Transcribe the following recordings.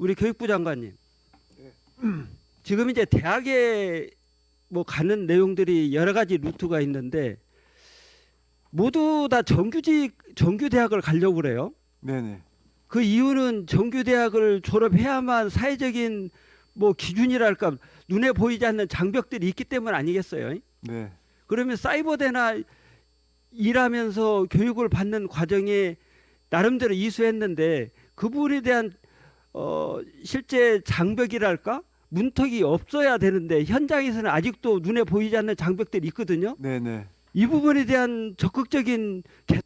우리 교육부 장관님. 지금 이제 대학에 뭐 가는 내용들이 여러 가지 루트가 있는데 모두 다 정규직 정규 대학을 가려고 그래요. 네네. 그 이유는 정규 대학을 졸업해야만 사회적인 뭐 기준이랄까 눈에 보이지 않는 장벽들이 있기 때문 아니겠어요? 네. 그러면 사이버대나 일하면서 교육을 받는 과정에 나름대로 이수했는데 그 부분에 대한 어 실제 장벽이랄까 문턱이 없어야 되는데 현장에서는 아직도 눈에 보이지 않는 장벽들이 있거든요. 네네. 이 부분에 대한 적극적인 개...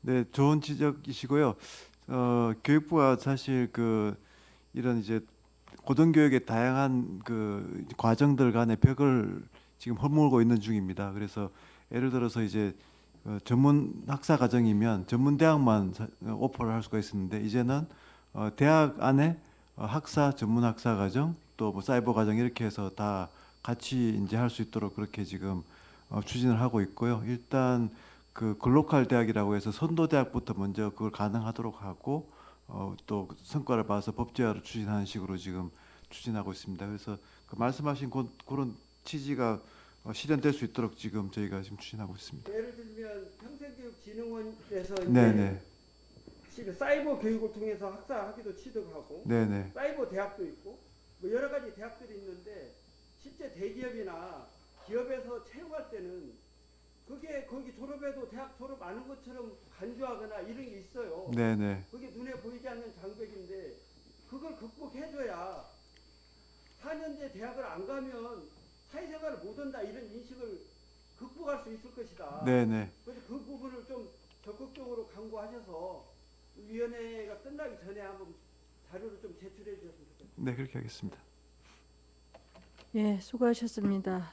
네, 좋은 지적이시고요. 어, 교육부가 사실 그 이런 이제 고등교육의 다양한 그 과정들 간의 벽을 지금 허물고 있는 중입니다. 그래서 예를 들어서 이제 어, 전문 학사 과정이면 전문 대학만 사- 어, 오퍼를 할 수가 있었는데 이제는 어, 대학 안에 어, 학사 전문 학사 과정 또 뭐 사이버 과정 이렇게 해서 다 같이 이제 할 수 있도록 그렇게 지금 어, 추진을 하고 있고요. 일단 그 글로컬 대학이라고 해서 선도 대학부터 먼저 그걸 가능하도록 하고 어, 또 성과를 봐서 법제화를 추진하는 식으로 지금 추진하고 있습니다. 그래서 그 말씀하신 그, 그런 취지가 어, 실현될 수 있도록 지금 저희가 지금 추진하고 있습니다. 예를 들면 평생교육진흥원에서 이제 네네, 지금 사이버 교육을 통해서 학사 학위도 취득하고 네네, 사이버 대학도 있고 뭐 여러 가지 대학들이 있는데 실제 대기업이나 기업에서 채용할 때는 그게 거기 졸업해도 대학 졸업 안 한 것처럼 간주하거나 이런 게 있어요. 네네, 그게 눈에 보이지 않는 장벽인데 그걸 극복해줘야 4년제 대학을 안 가면 못 한다 이런 인식을 극복할 수 있을 것이다. 네네. 그래서 그 부분을 좀 적극적으로 강구하셔서 위원회가 끝나기 전에 한번 자료를 좀 제출해 주셨으면 좋겠습니다. 네 그렇게 하겠습니다. 예, 수고하셨습니다.